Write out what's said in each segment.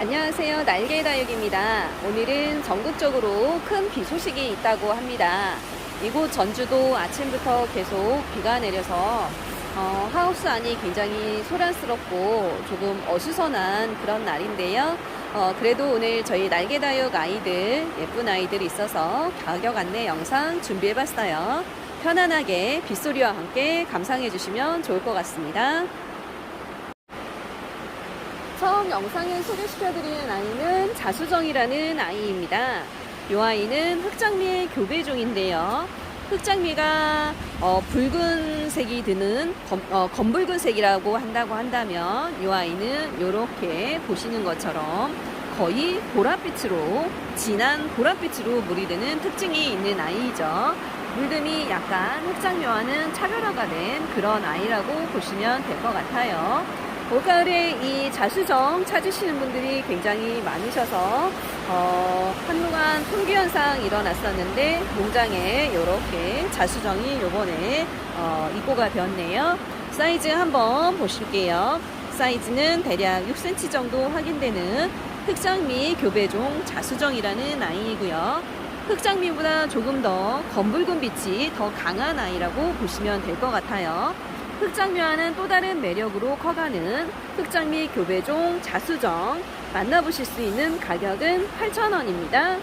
안녕하세요. 날개 다육입니다. 오늘은 전국적으로 큰 비 소식이 있다고 합니다. 이곳 전주도 아침부터 계속 비가 내려서 어, 하우스 안이 굉장히 소란스럽고 조금 어수선한 그런 날인데요. 어, 그래도 오늘 저희 날개 다육 아이들, 예쁜 아이들이 있어서 가격 안내 영상 준비해봤어요. 편안하게 빗소리와 함께 감상해 주시면 좋을 것 같습니다. 처음 영상에 소개시켜드리는 아이는 자수정이라는 아이입니다. 이 아이는 흑장미의 교배종인데요. 흑장미가 어, 붉은색이 드는 검, 어, 검붉은색이라고 한다고 한다면 이 아이는 이렇게 보시는 것처럼 거의 보랏빛으로 진한 보랏빛으로 물이 드는 특징이 있는 아이죠. 물듬이 약간 흑장미와는 차별화가 된 그런 아이라고 보시면 될 것 같아요. 올가을에 이 자수정 찾으시는 분들이 굉장히 많으셔서 어, 한동안 품귀 현상 일어났었는데 농장에 이렇게 자수정이 요번에 어, 입고가 되었네요. 사이즈 한번 보실게요. 사이즈는 대략 6cm 정도 확인되는 흑장미 교배종 자수정이라는 아이이고요. 흑장미보다 조금 더 검붉은 빛이 더 강한 아이라고 보시면 될 것 같아요. 흑장미와는 또 다른 매력으로 커가는 흑장미 교배종 자수정 만나보실 수 있는 가격은 8,000원입니다.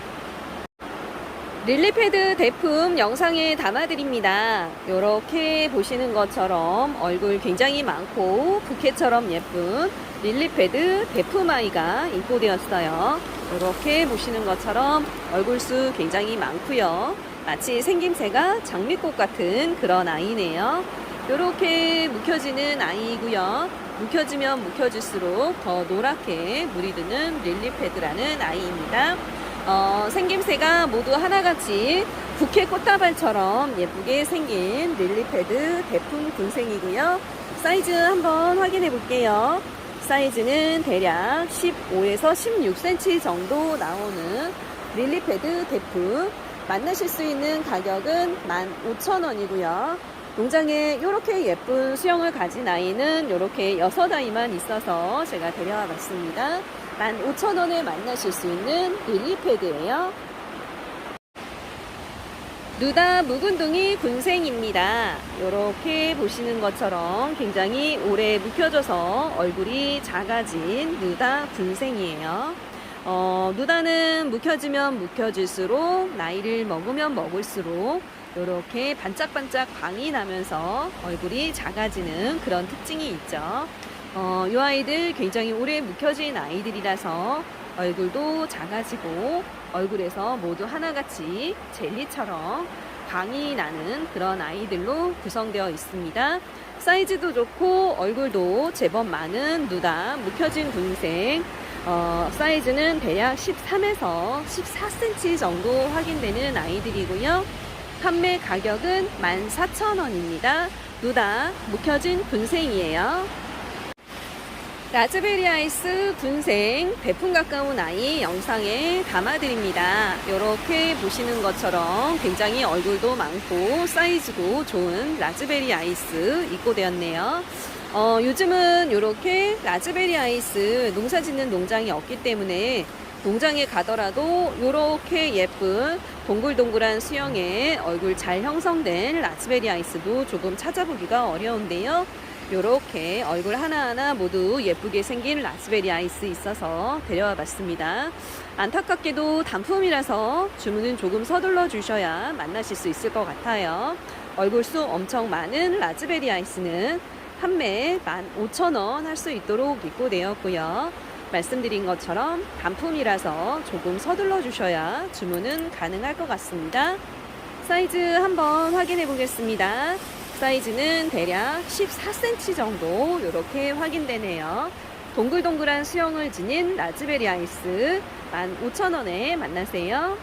릴리패드 대품 영상에 담아드립니다. 이렇게 보시는 것처럼 얼굴 굉장히 많고 부케처럼 예쁜 릴리패드 대품 아이가 입고되었어요. 이렇게 보시는 것처럼 얼굴수 굉장히 많고요. 마치 생김새가 장미꽃 같은 그런 아이네요. 이렇게 묵혀지는 아이이고요. 묵혀지면 묵혀질수록 더 노랗게 물이 드는 릴리패드라는 아이입니다. 어, 생김새가 모두 하나같이 부케 꽃다발처럼 예쁘게 생긴 릴리패드 대품 군생이고요. 사이즈 한번 확인해 볼게요. 사이즈는 대략 15에서 16cm 정도 나오는 릴리패드 대품 만나실 수 있는 가격은 15,000원이고요. 농장에 이렇게 예쁜 수영을 가진 아이는 이렇게 여섯 아이만 있어서 제가 데려와 봤습니다. 15,000원에 만나실 수 있는 릴리패드예요. 누다 묵은둥이 군생입니다. 이렇게 보시는 것처럼 굉장히 오래 묵혀져서 얼굴이 작아진 누다 군생이에요. 어, 누다는 묵혀지면 묵혀질수록 나이를 먹으면 먹을수록 이렇게 반짝반짝 광이 나면서 얼굴이 작아지는 그런 특징이 있죠. 어, 이 아이들 굉장히 오래 묵혀진 아이들이라서 얼굴도 작아지고 얼굴에서 모두 하나같이 젤리처럼 광이 나는 그런 아이들로 구성되어 있습니다. 사이즈도 좋고 얼굴도 제법 많은 누다 묵혀진 군생 어, 사이즈는 대략 13에서 14cm 정도 확인되는 아이들이고요. 판매 가격은 14,000원입니다. 누다 묵혀진 군생이에요. 라즈베리 아이스 군생 대품 가까운 아이 영상에 담아드립니다. 이렇게 보시는 것처럼 굉장히 얼굴도 많고 사이즈도 좋은 라즈베리 아이스 입고되었네요. 어, 요즘은 이렇게 라즈베리 아이스 농사 짓는 농장이 없기 때문에 농장에 가더라도 이렇게 예쁜 동글동글한 수영에 얼굴 잘 형성된 라즈베리 아이스도 조금 찾아보기가 어려운데요. 이렇게 얼굴 하나하나 모두 예쁘게 생긴 라즈베리 아이스 있어서 데려와 봤습니다. 안타깝게도 단품이라서 주문은 조금 서둘러 주셔야 만나실 수 있을 것 같아요. 얼굴 수 엄청 많은 라즈베리 아이스는 판매 15,000원 할 수 있도록 입고되었고요. 말씀드린 것처럼 단품이라서 조금 서둘러 주셔야 주문은 가능할 것 같습니다. 사이즈 한번 확인해 보겠습니다. 사이즈는 대략 14cm 정도 이렇게 확인되네요. 동글동글한 수영을 지닌 라즈베리 아이스 15,000원에 만나세요.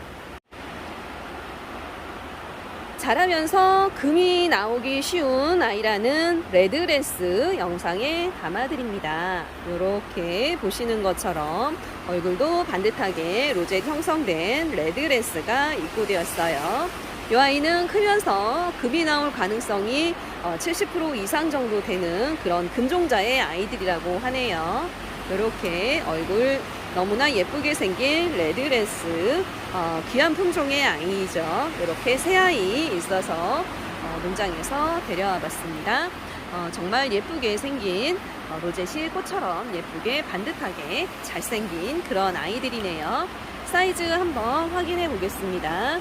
자라면서 금이 나오기 쉬운 아이라는 레드레스 영상에 담아드립니다. 이렇게 보시는 것처럼 얼굴도 반듯하게 로젯 형성된 레드레스가 입고되었어요. 이 아이는 크면서 금이 나올 가능성이 70% 이상 정도 되는 그런 금종자의 아이들이라고 하네요. 이렇게 얼굴 너무나 예쁘게 생긴 레드랜스 어, 귀한 품종의 아이죠. 이렇게 새 아이 있어서 어, 농장에서 데려와 봤습니다. 어, 정말 예쁘게 생긴 어, 로제시 꽃처럼 예쁘게 반듯하게 잘생긴 그런 아이들이네요. 사이즈 한번 확인해 보겠습니다.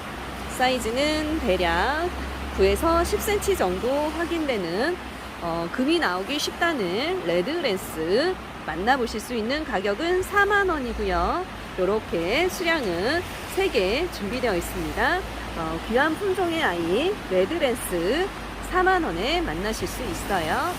사이즈는 대략 9에서 10cm 정도 확인되는 어, 금이 나오기 쉽다는 레드랜스 만나보실 수 있는 가격은 4만원이고요. 이렇게 수량은 3개 준비되어 있습니다. 어, 귀한 품종의 아이 레드랜스 4만원에 만나실 수 있어요.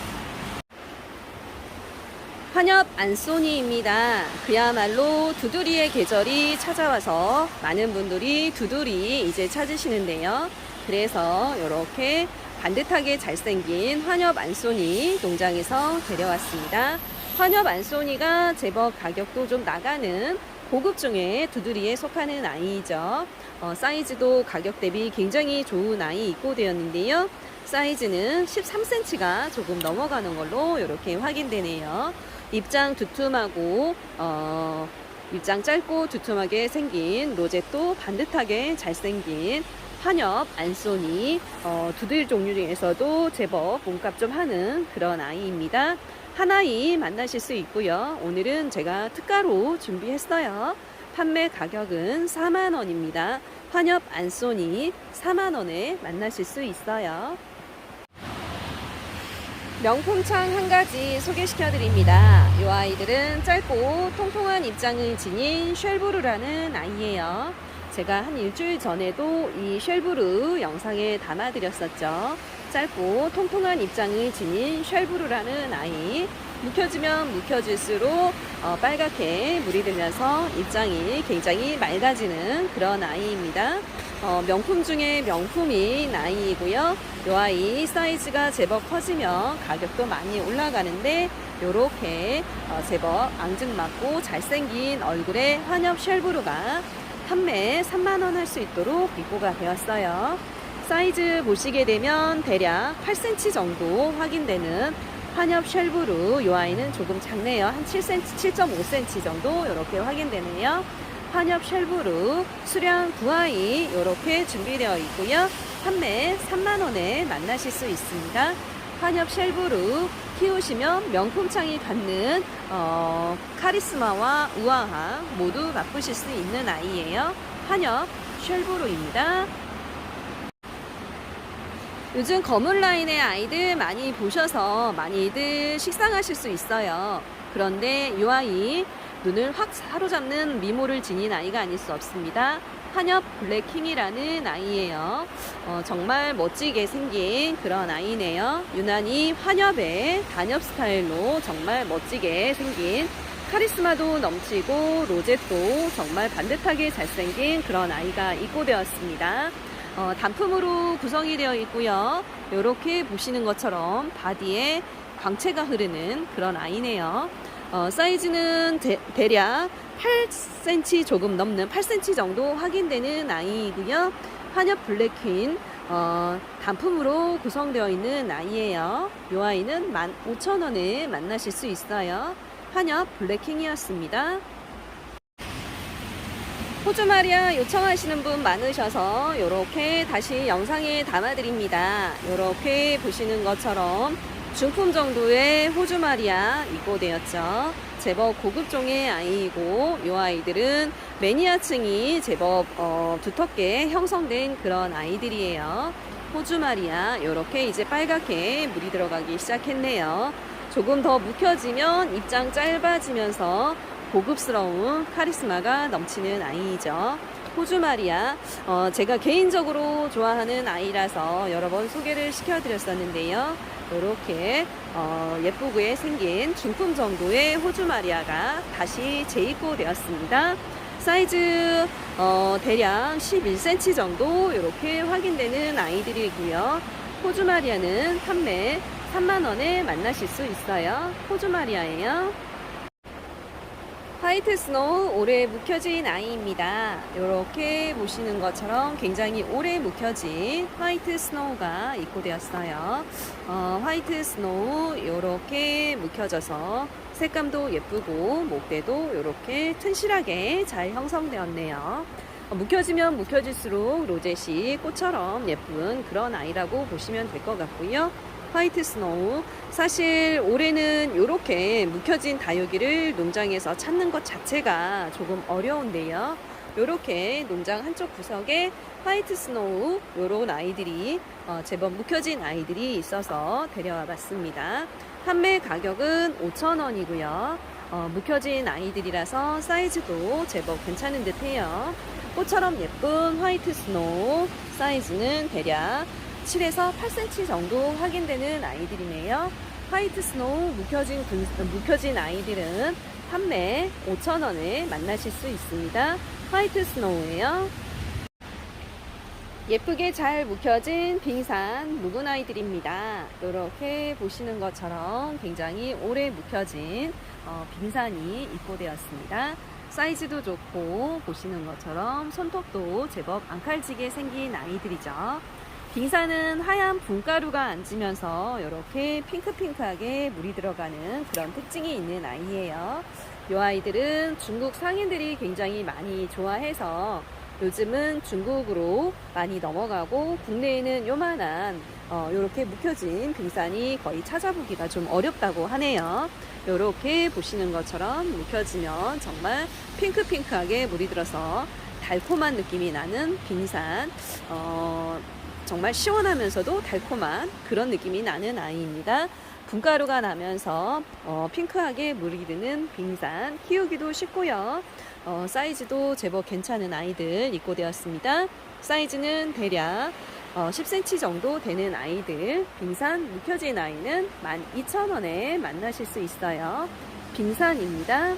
환엽 안소니입니다. 그야말로 두드리의 계절이 찾아와서 많은 분들이 두드리 이제 찾으시는데요. 그래서 이렇게 반듯하게 잘생긴 환엽 안소니 농장에서 데려왔습니다. 환엽 안소니가 제법 가격도 좀 나가는 고급 중에 두드리에 속하는 아이죠. 어, 사이즈도 가격 대비 굉장히 좋은 아이 입고 되었는데요. 사이즈는 13cm가 조금 넘어가는 걸로 이렇게 확인되네요. 입장 두툼하고 어, 입장 짧고 두툼하게 생긴 로제또 반듯하게 잘생긴 환엽 안소니 어, 두들 종류 중에서도 제법 몸값 좀 하는 그런 아이입니다. 하나이 만나실 수 있고요. 오늘은 제가 특가로 준비했어요. 판매 가격은 4만원입니다. 환엽 안소니 4만원에 만나실 수 있어요. 명품창 한 가지 소개시켜 드립니다. 이 아이들은 짧고 통통한 입장을 지닌 쉘브루라는 아이예요. 제가 한 일주일 전에도 이 쉘브루 영상에 담아 드렸었죠. 짧고 통통한 입장을 지닌 쉘브루라는 아이. 묵혀지면 묵혀질수록 어, 빨갛게 물이 들면서 입장이 굉장히 맑아지는 그런 아이입니다. 어, 명품 중에 명품인 아이이고요. 이 아이 사이즈가 제법 커지면 가격도 많이 올라가는데 요렇게 어, 제법 앙증맞고 잘생긴 얼굴의 환엽 쉘브루가 판매 3만원 할 수 있도록 입고가 되었어요. 사이즈 보시게 되면 대략 8cm 정도 확인되는 환엽 쉘브루 이 아이는 조금 작네요. 한 7cm, 7.5cm 정도 이렇게 확인되네요. 환엽 쉘브루 수량 두 아이 이렇게 준비되어 있고요. 판매 3만원에 만나실 수 있습니다. 환엽 쉘브루 키우시면 명품창이 갖는 어, 카리스마와 우아함 모두 맛보실 수 있는 아이예요. 환엽 쉘브루입니다. 요즘 검은 라인의 아이들 많이 보셔서 많이들 식상하실 수 있어요. 그런데 이 아이 눈을 확 사로잡는 미모를 지닌 아이가 아닐 수 없습니다. 한엽 블랙킹이라는 아이예요. 어, 정말 멋지게 생긴 그런 아이네요. 유난히 환엽의 단엽 스타일로 정말 멋지게 생긴 카리스마도 넘치고 로제도 정말 반듯하게 잘생긴 그런 아이가 입고되었습니다. 어, 단품으로 구성이 되어 있고요. 이렇게 보시는 것처럼 바디에 광채가 흐르는 그런 아이네요. 어, 사이즈는 대, 략 8cm 조금 넘는 8cm 정도 확인되는 아이이고요. 한엽 블랙퀸 어, 단품으로 구성되어 있는 아이예요. 이 아이는 15,000원에 만나실 수 있어요. 한엽 블랙킹이었습니다. 호주 마리아 요청하시는 분 많으셔서 이렇게 다시 영상에 담아드립니다. 이렇게 보시는 것처럼 중품 정도의 호주 마리아 입고되었죠. 제법 고급종의 아이이고 이 아이들은 매니아층이 제법 어, 두텁게 형성된 그런 아이들이에요. 호주 마리아 이렇게 이제 빨갛게 물이 들어가기 시작했네요. 조금 더 묵혀지면 입장 짧아지면서 고급스러운 카리스마가 넘치는 아이이죠. 호주 마리아, 어, 제가 개인적으로 좋아하는 아이라서 여러 번 소개를 시켜드렸었는데요. 이렇게 어, 예쁘게 생긴 중품 정도의 호주 마리아가 다시 재입고되었습니다. 사이즈 어, 대략 11cm 정도 이렇게 확인되는 아이들이고요. 호주 마리아는 판매 3만 원에 만나실 수 있어요. 호주 마리아예요. 화이트 스노우 오래 묵혀진 아이입니다. 이렇게 보시는 것처럼 굉장히 오래 묵혀진 화이트 스노우가 입고되었어요. 어, 화이트 스노우 이렇게 묵혀져서 색감도 예쁘고 목대도 이렇게 튼실하게 잘 형성되었네요. 어, 묵혀지면 묵혀질수록 로zet이 꽃처럼 예쁜 그런 아이라고 보시면 될 것 같고요. 화이트 스노우. 사실 올해는 이렇게 묵혀진 다육이를 농장에서 찾는 것 자체가 조금 어려운데요. 이렇게 농장 한쪽 구석에 화이트 스노우 요런 아이들이 어, 제법 묵혀진 아이들이 있어서 데려와 봤습니다. 판매 가격은 5,000원이고요. 어, 묵혀진 아이들이라서 사이즈도 제법 괜찮은 듯해요. 꽃처럼 예쁜 화이트 스노우 사이즈는 대략 7에서 8cm 정도 확인되는 아이들이네요. 화이트 스노우 묵혀진, 분- 묵혀진 아이들은 판매 5,000원에 만나실 수 있습니다. 화이트 스노우예요. 예쁘게 잘 묵혀진 빙산 묵은 아이들입니다. 이렇게 보시는 것처럼 굉장히 오래 묵혀진 어, 빙산이 입고되었습니다. 사이즈도 좋고 보시는 것처럼 손톱도 제법 앙칼지게 생긴 아이들이죠. 빙산은 하얀 분가루가 앉으면서 이렇게 핑크핑크하게 물이 들어가는 그런 특징이 있는 아이예요. 이 아이들은 중국 상인들이 굉장히 많이 좋아해서 요즘은 중국으로 많이 넘어가고 국내에는 요만한 어, 요렇게 묵혀진 빙산이 거의 찾아보기가 좀 어렵다고 하네요. 요렇게 보시는 것처럼 묵혀지면 정말 핑크핑크하게 물이 들어서 달콤한 느낌이 나는 빙산 어, 정말 시원하면서도 달콤한 그런 느낌이 나는 아이입니다. 분가루가 나면서 어, 핑크하게 물이 드는 빙산 키우기도 쉽고요. 어, 사이즈도 제법 괜찮은 아이들 입고되었습니다. 사이즈는 대략 어, 10cm 정도 되는 아이들 빙산 묵혀진 아이는 12,000원에 만나실 수 있어요. 빙산입니다.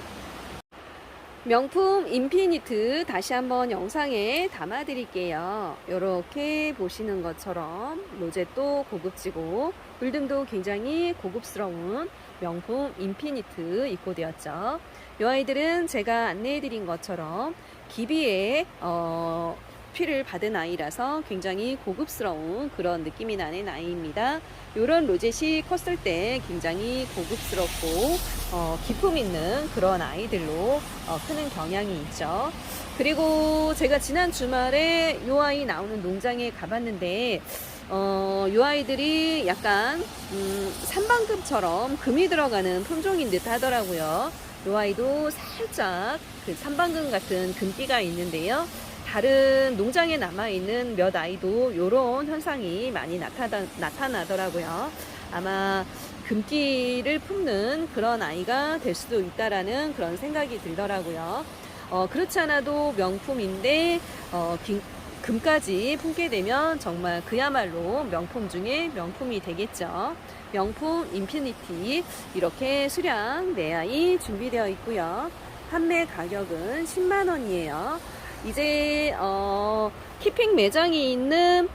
명품 인피니트 다시 한번 영상에 담아 드릴게요. 이렇게 보시는 것처럼 로zet도 고급지고 물등도 굉장히 고급스러운 명품 인피니트 입고되었죠. 이 아이들은 제가 안내해 드린 것처럼 기비에 어, 피를 받은 아이라서 굉장히 고급스러운 그런 느낌이 나는 아이입니다. 이런 로zet이 컸을 때 굉장히 고급스럽고 어, 기품 있는 그런 아이들로 어, 크는 경향이 있죠. 그리고 제가 지난 주말에 이 아이 나오는 농장에 가봤는데 어, 이 아이들이 약간 음, 삼방금처럼 금이 들어가는 품종인 듯 하더라고요. 이 아이도 살짝 그 삼방금 같은 금기가 있는데요. 다른 농장에 남아있는 몇 아이도 이런 현상이 많이 나타나, 나타나더라고요. 아마 금기를 품는 그런 아이가 될 수도 있다라는 그런 생각이 들더라고요. 어, 그렇지 않아도 명품인데, 어, 긴- 금까지 품게 되면 정말 그야말로 명품 중에 명품이 되겠죠. 명품 인피니티 이렇게 수량 네 아이 준비되어 있고요. 판매 가격은 10만 원이에요. 이제 어, 키핑 매장이 있는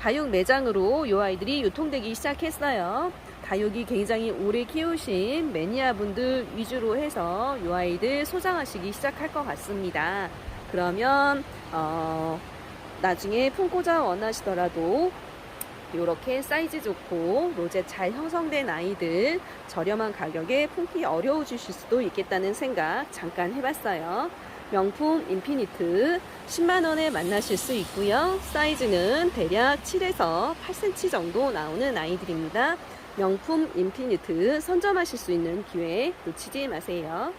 다육 매장으로 이 아이들이 유통되기 시작했어요. 다육이 굉장히 오래 키우신 매니아 분들 위주로 해서 이 아이들 소장하시기 시작할 것 같습니다. 그러면 어, 나중에 품고자 원하시더라도 이렇게 사이즈 좋고 로제 잘 형성된 아이들 저렴한 가격에 품기 어려워지실 수도 있겠다는 생각 잠깐 해봤어요. 명품 인피니트 10만원에 만나실 수 있고요. 사이즈는 대략 7에서 8cm 정도 나오는 아이들입니다. 명품 인피니트 선점하실 수 있는 기회 놓치지 마세요.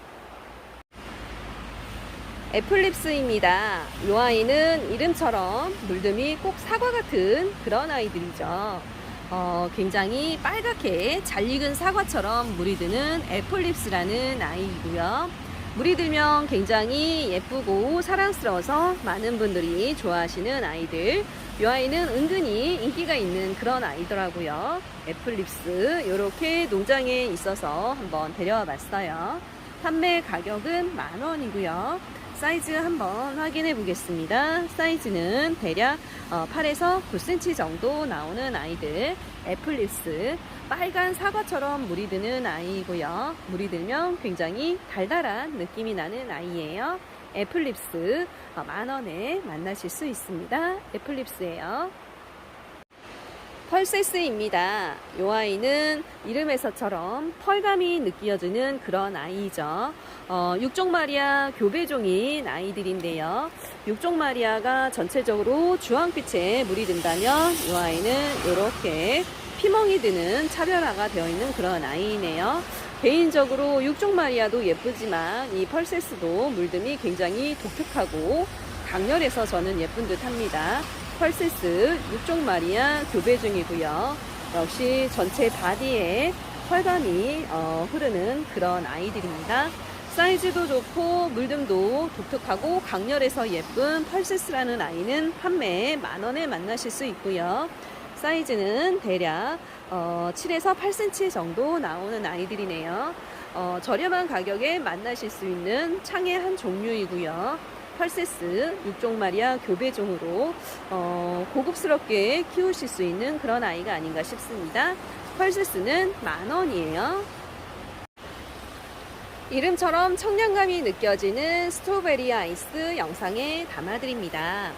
애플립스입니다. 이 아이는 이름처럼 물듬이 꼭 사과 같은 그런 아이들이죠. 어, 굉장히 빨갛게 잘 익은 사과처럼 물이 드는 애플립스라는 아이이고요. 물이 들면 굉장히 예쁘고 사랑스러워서 많은 분들이 좋아하시는 아이들. 이 아이는 은근히 인기가 있는 그런 아이더라고요. 애플립스 이렇게 농장에 있어서 한번 데려와 봤어요. 판매 가격은 만 원이고요. 사이즈 한번 확인해 보겠습니다. 사이즈는 대략 어, 8에서 9cm 정도 나오는 아이들 애플립스 빨간 사과처럼 물이 드는 아이이고요. 물이 들면 굉장히 달달한 느낌이 나는 아이예요. 애플립스 어, 만 원에 만나실 수 있습니다. 애플립스예요. 펄세스입니다. 이 아이는 이름에서처럼 펄감이 느껴지는 그런 아이죠. 어, 육종마리아 교배종인 아이들인데요. 육종마리아가 전체적으로 주황빛에 물이 든다면 이 아이는 이렇게 피멍이 드는 차별화가 되어 있는 그런 아이네요. 개인적으로 육종마리아도 예쁘지만 이 펄세스도 물듦이 굉장히 독특하고 강렬해서 저는 예쁜 듯 합니다. 펄세스 육종 마리아 교배 중이고요. 역시 전체 바디에 펄감이 어, 흐르는 그런 아이들입니다. 사이즈도 좋고 물듬도 독특하고 강렬해서 예쁜 펄세스라는 아이는 판매에 만원에 만나실 수 있고요. 사이즈는 대략 어, 7에서 8cm 정도 나오는 아이들이네요. 어, 저렴한 가격에 만나실 수 있는 창의 한 종류이고요. 펄세스 육종 마리아 교배종으로 어, 고급스럽게 키우실 수 있는 그런 아이가 아닌가 싶습니다. 펄세스는 만 원이에요. 이름처럼 청량감이 느껴지는 스트로베리 아이스 영상에 담아드립니다.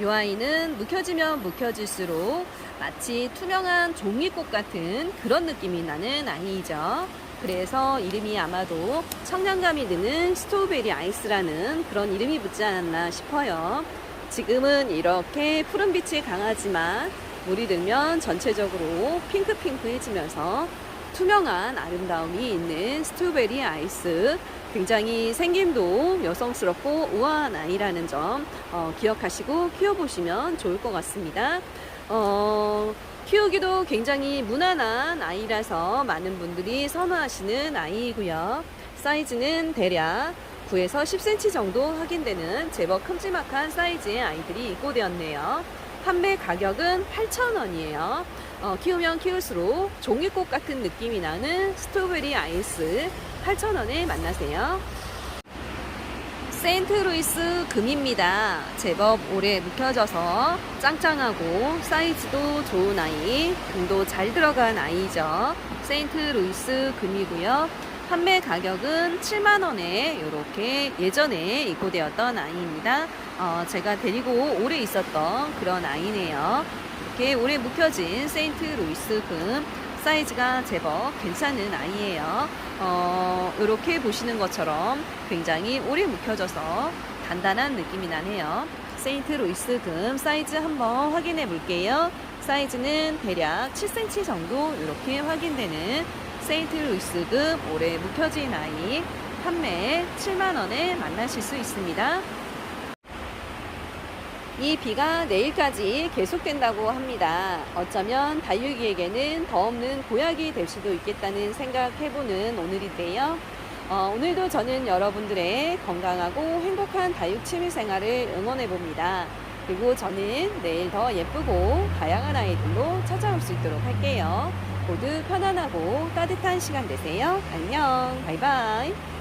이 아이는 묵혀지면 묵혀질수록 마치 투명한 종이꽃 같은 그런 느낌이 나는 아이이죠. 그래서 이름이 아마도 청량감이 드는 스트로베리 아이스라는 그런 이름이 붙지 않았나 싶어요. 지금은 이렇게 푸른 빛이 강하지만 물이 들면 전체적으로 핑크핑크해지면서 투명한 아름다움이 있는 스트로베리 아이스 굉장히 생김도 여성스럽고 우아한 아이라는 점 어, 기억하시고 키워보시면 좋을 것 같습니다. 어, 키우기도 굉장히 무난한 아이라서 많은 분들이 선호하시는 아이이고요. 사이즈는 대략 9에서 10cm 정도 확인되는 제법 큼지막한 사이즈의 아이들이 입고되었네요. 판매 가격은 8,000원이에요. 어, 키우면 키울수록 종이꽃 같은 느낌이 나는 스트로베리 아이스 8,000원에 만나세요. 세인트루이스 금입니다. 제법 오래 묵혀져서 짱짱하고 사이즈도 좋은 아이, 금도 잘 들어간 아이죠. 세인트루이스 금이고요. 판매 가격은 7만원에 이렇게 예전에 입고되었던 아이입니다. 어, 제가 데리고 오래 있었던 그런 아이네요. 이렇게 오래 묵혀진 세인트 루이스 금 사이즈가 제법 괜찮은 아이예요. 어, 이렇게 보시는 것처럼 굉장히 오래 묵혀져서 단단한 느낌이 나네요. 세인트 루이스 금 사이즈 한번 확인해 볼게요. 사이즈는 대략 7cm 정도 이렇게 확인되는 세인트 루이스 금 오래 묵혀진 아이 판매 7만원에 만나실 수 있습니다. 이 비가 내일까지 계속된다고 합니다. 어쩌면 다육이에게는 더 없는 고약이 될 수도 있겠다는 생각해보는 오늘인데요. 어, 오늘도 저는 여러분들의 건강하고 행복한 다육 취미 생활을 응원해봅니다. 그리고 저는 내일 더 예쁘고 다양한 아이들로 찾아올 수 있도록 할게요. 모두 편안하고 따뜻한 시간 되세요. 안녕. 바이바이.